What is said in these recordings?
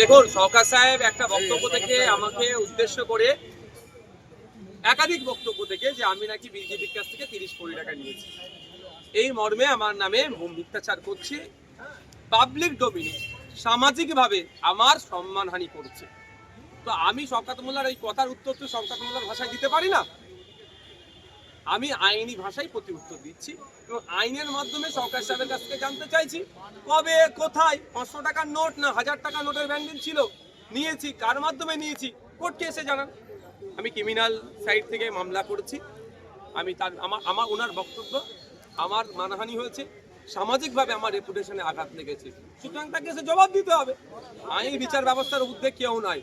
দেখুন সরকার সাহেব একটা বক্তব্য থেকে আমাকে উদ্দেশ্য করে একাধিক বক্তব্য থেকে যে আমি নাকি বিজেপির কাছ থেকে তিরিশ কোটি টাকা নিয়েছি। এই মর্মে আমার নামে মিথ্যাচার করছে পাবলিক ডোমিনে সামাজিকভাবে আমার সম্মানহানি করছে। তো আমি শওকাত মোল্লার এই কথার উত্তর তো শওকাত মোল্লার ভাষায় দিতে পারি না? আমি আইনি ভাষায় প্রতি উত্তর দিচ্ছি এবং আইনের মাধ্যমে সরকার সাহেবের কাছ থেকে জানতে চাইছি কবে, কোথায়, পাঁচশো টাকার নোট না হাজার টাকা নোটের ব্যান্ডেল ছিল? নিয়েছি, কার মাধ্যমে নিয়েছি? কোর্টকে এসে জানান। আমি ক্রিমিনাল সাইড থেকে মামলা করেছি। আমি তার, আমার আমার, ওনার বক্তব্য আমার মানহানি হয়েছে। সামাজিকভাবে আমার রেপুটেশনে আঘাত লেগেছে। সুতরাং তাকে এসে জবাব দিতে হবে। আইনি বিচার ব্যবস্থার উদ্যোগ কেউ নয়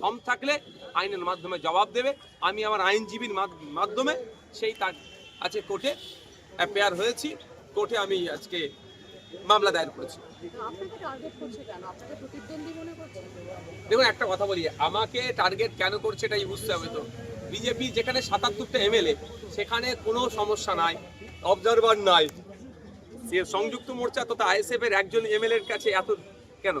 কম থাকলে আইনের মাধ্যমে জবাব দেবে। আমি আমার আইনজীবীর মাধ- মাধ্যমে সেই তার আছে কোর্টে অ্যাপেয়ার হয়েছি। কোর্টে আমি আজকে মামলা দায়ের করেছি। দেখুন, একটা কথা বলি, আমাকে টার্গেট কেন করছে এটাই বুঝতে হবে তো। বিজেপি যেখানে সাতাত্তরটা এমএলএ সেখানে কোনো সমস্যা নাই অবজারভার নাই। সংযুক্ত মোর্চা তথা আইএসএফ এর একজন এমএলএর কাছে এত, কেন?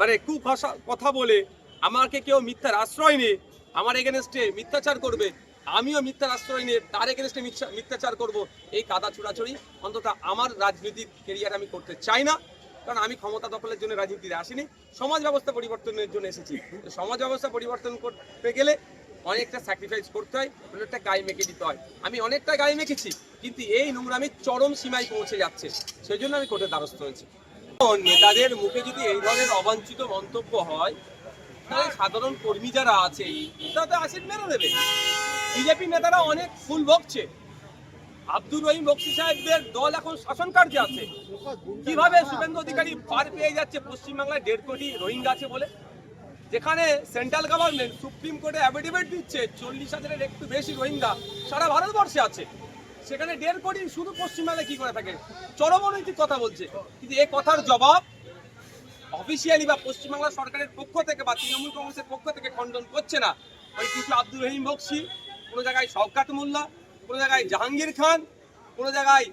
মানে কুভাষা কথা বলে, আমাকে কেউ মিথ্যার আশ্রয় নিয়ে, আমার এগেনস্টে মিথ্যাচার করবে, আমিও মিথ্যার আশ্রয় নিয়ে তার এগেনস্টে মিথ্যাচার করব, এই কাদা ছুড়াছড়ি অন্তত আমার রাজনীতির কেরিয়ার আমি করতে চাই না। কারণ আমি ক্ষমতা দখলের জন্য রাজনীতিতে আসিনি, সমাজ ব্যবস্থা পরিবর্তনের জন্য এসেছি। সমাজ ব্যবস্থা পরিবর্তন করতে গেলে অনেকটা স্যাক্রিফাইস করতে হয় অনেকটা গায়ে মেখে দিতে হয়। আমি অনেকটা গায়ে মেখেছি, কিন্তু এই নোংরামি চরম সীমায় পৌঁছে যাচ্ছে সেই জন্য আমি কোর্টের দ্বারস্থ হয়েছি। নেতাদের মুখে যদি এই ধরনের অবাঞ্ছিত মন্তব্য হয়, তাহলে সাধারণ কর্মী যারা আছে, তারা তো আসিড মেরে দেবে বিজেপি নেতারা অনেক ফুল ভোগছে আব্দুর রহিম বক্সি সাহেবদের দল এখন শাসন কার্যে আছে। কীভাবে শুভেন্দু অধিকারী পার পেয়ে যাচ্ছে পশ্চিমবাংলায় দেড় কোটি রোহিঙ্গা আছে বলে? যেখানে সেন্ট্রাল গভর্নমেন্ট সুপ্রিম কোর্টে অ্যাফিডেভিট দিচ্ছে, চল্লিশ হাজারের একটু বেশি রোহিঙ্গা সারা ভারতবর্ষে আছে। সেখানে দেড় কোটি শুধু পশ্চিমবাংলায় কি করে থাকে? চরম অনৈতিক কথা বলছে। কিন্তু এই কথার জবাব অফিসিয়ালি বা পশ্চিমবাংলা সরকারের পক্ষ থেকে বা তৃণমূল কংগ্রেসের পক্ষ থেকে খণ্ডন করছে না। ওই কিছু আব্দুর রহিম বক্সি কোনো জায়গায় শওকাত মোল্লা কোনো জায়গায় জাহাঙ্গীর খান কোনো জায়গায়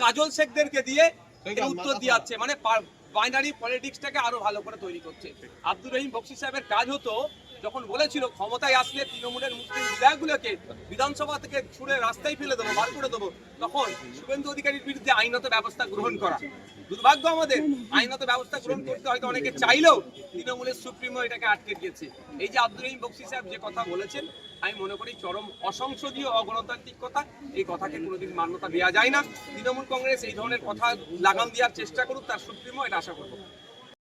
কাজল শেখদেরকে দিয়ে উত্তর দিয়ে যাচ্ছে মানে বাইনারি পলিটিক্সটাকে আরও ভালো করে তৈরি করছে। আব্দুর রহিম বক্সি সাহেবের কাজ হতো যখন বলেছিল ক্ষমতায় আসলে তৃণমূলের মুসলিম বিধায়কগুলোকে বিধানসভা থেকে ছুড়ে রাস্তায় ফেলে দেবো, বার করে দেবো, তখন শুভেন্দু অধিকারীর বিরুদ্ধে আইনত ব্যবস্থা গ্রহণ করা। দুর্ভাগ্য আমাদের, আইনত ব্যবস্থা গ্রহণ করতে হয়তো অনেকে চাইলেও তৃণমূলের সুপ্রিমো এটাকে আটকে দিয়েছে। এই যে আব্দুল রহিম বক্সি সাহেব যে কথা বলেছেন, আমি মনে করি চরম অসংসদীয় অগণতান্ত্রিক কথা। এই কথাকে কোনোদিন মান্যতা দেওয়া যায় না। তৃণমূল কংগ্রেস এই ধরনের কথা লাগাম দেওয়ার চেষ্টা করুক, তার সুপ্রিমো, এটা আশা করব।